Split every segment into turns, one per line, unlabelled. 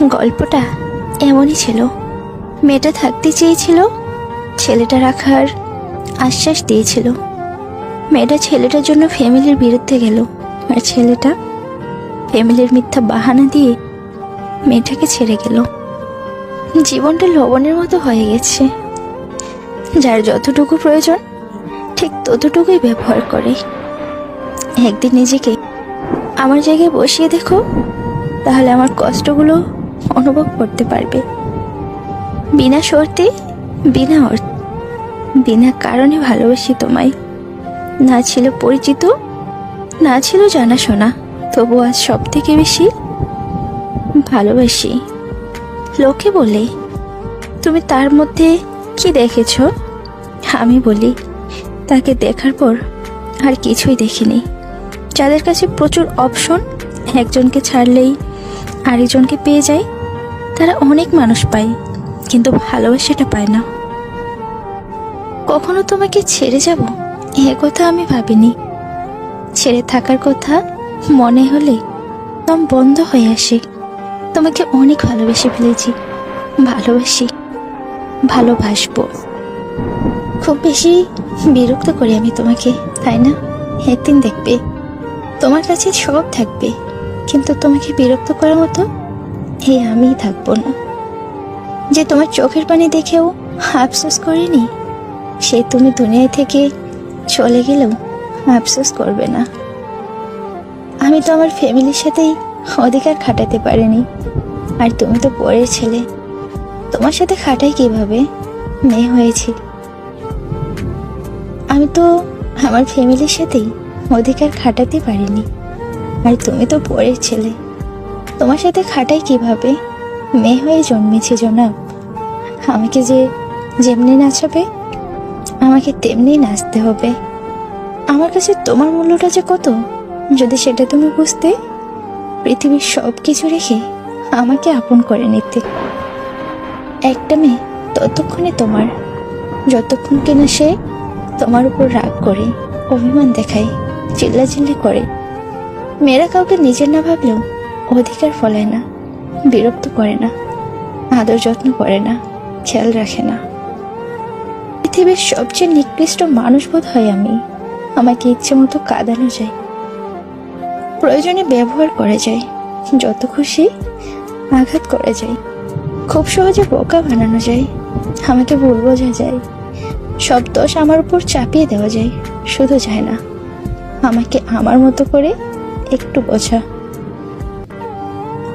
গল্পটা এমনই ছিল। মেয়েটা থাকতে চেয়েছিল, ছেলেটা রাখার আশ্বাস দিয়েছিল। মেয়েটা ছেলেটার জন্য ফ্যামিলির বিরুদ্ধে গেল আর ছেলেটা ফ্যামিলির মিথ্যা বাহানা দিয়ে মেয়েটাকে ছেড়ে গেল। জীবনটা লবণের মতো হয়ে গেছে। যার যতটুকু প্রয়োজন, ঠিক ততটুকুই ব্যবহার করে। একদিন নিজেকে আমার জায়গায় বসিয়ে দেখো, তাহলে আমার কষ্টগুলো অনুভব করতে পারবে। বিনা শর্তে, বিনা অর্থ বিনা কারণে ভালোবাসি তোমায়। না ছিল পরিচিত, না ছিল জানাশোনা। তবু আজ সব থেকে বেশি ভালোবাসি। লোকে বলে, তুমি তার মধ্যে কি দেখেছ? আমি বলি, তাকে দেখার পর আর কিছুই দেখিনি। যাদের কাছে প্রচুর অপশন, একজনকে ছাড়লেই আরেকজনকে পেয়ে যায়, তারা অনেক মানুষ পায়, কিন্তু ভালোবাসাটা পায় না। কখনো তোমাকে ছেড়ে যাব? এ কথা আমি ভাবিনি। ছেড়ে থাকার কথা মনে হলে দম বন্ধ হয়ে আসে। তোমাকে অনেক ভালোবেসে ফেলেছি, ভালোবাসি, ভালোবাসবো। খুব বেশি বিরক্ত করি আমি তোমাকে, তাই না? একদিন দেখবে, তোমার কাছে সব থাকবে। কিন্তু তোমাকে বিরক্ত করার মতো এই আমিই থাকব না। যে তোমার চোখের পানি দেখেও আফসোস করিনি, সে তুমি দুনিয়া থেকে চলে গেলেও আফসোস করবে না। আমি তো আমার ফ্যামিলির সাথেই অধিকার খাটাতে পারিনি। আর তুমি তো পরের ছেলে। তোমার সাথে খাটাই কীভাবে? মেয়ে হয়েছি। আমি তো আমার ফ্যামিলির সাথেই অধিকার খাটাতে পারিনি। আর তুমি তো পরের ছেলে। তোমার সাথে খাটাই কীভাবে? মেয়ে হয়ে জন্মেছে জনাব। আমাকে যে যেমনি নাচাবে, আমাকে তেমনি নাচতে হবে। আমার কাছে তোমার মূল্যটা যে কত? যদি সেটা তুমি বুঝতে, পৃথিবীর সব কিছু রেখে আমাকে আপন করে নিতে। একটা মেয়ে ততক্ষণে তোমার, যতক্ষণ কিনা সে তোমার উপর রাগ করে, অভিমান দেখায়, চিল্লাচিল্লি করে। মেয়েরা কাউকে নিজের না ভাবলেও অধিকার ফলায় না, বিরক্ত করে না, আদর যত্ন করে না, খেয়াল রাখে না। পৃথিবীর সবচেয়ে নিকৃষ্ট মানুষ বোধ হয় আমি। আমাকে ইচ্ছে মতো কাঁদানো যায়। প্রয়োজনে ব্যবহার করে যায় যত খুশি আঘাত করে যায় খুব সহজে বোকা বানানো যায়। আমাকে ভুল বোঝা যায়। সব দোষ আমার উপর চাপিয়ে দেওয়া যায়। শুধু যায় না। আমাকে আমার মতো করে একটু বোঝা।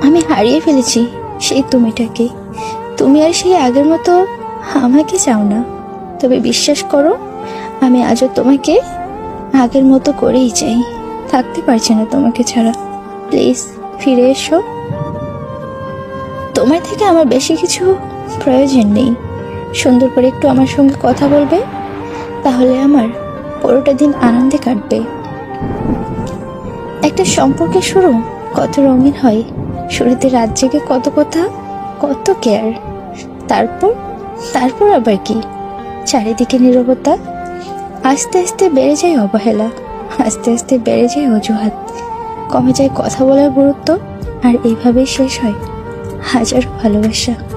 আমি হারিয়ে ফেলেছি সেই তুমিটাকে। তুমি আর সেই আগের মতো আমাকে চাও না। তবে বিশ্বাস করো, আমি আজও তোমাকে আগের মতো করেই চাই। থাকতে পারছি না তোমাকে ছাড়া। প্লিজ, ফিরে এসো। তোমার থেকে আমার বেশি কিছু প্রয়োজন নেই। সুন্দর করে একটু আমার সঙ্গে কথা বলবে, তাহলে আমার পুরোটা দিন আনন্দে কাটবে। একটা সম্পর্কের শুরু কত রঙিন হয় শুরুতে রাত জেগে কত কথা, কত কেয়ার তারপর তারপর আবার কি? চারিদিকে নিরবতা, আস্তে আস্তে বেড়ে যায় অবহেলা, আস্তে আস্তে বেড়ে যায় অজুহাত। কমে যায় কথা বলার গুরুত্ব, আর এইভাবেই শেষ হয় হাজার ভালোবাসা।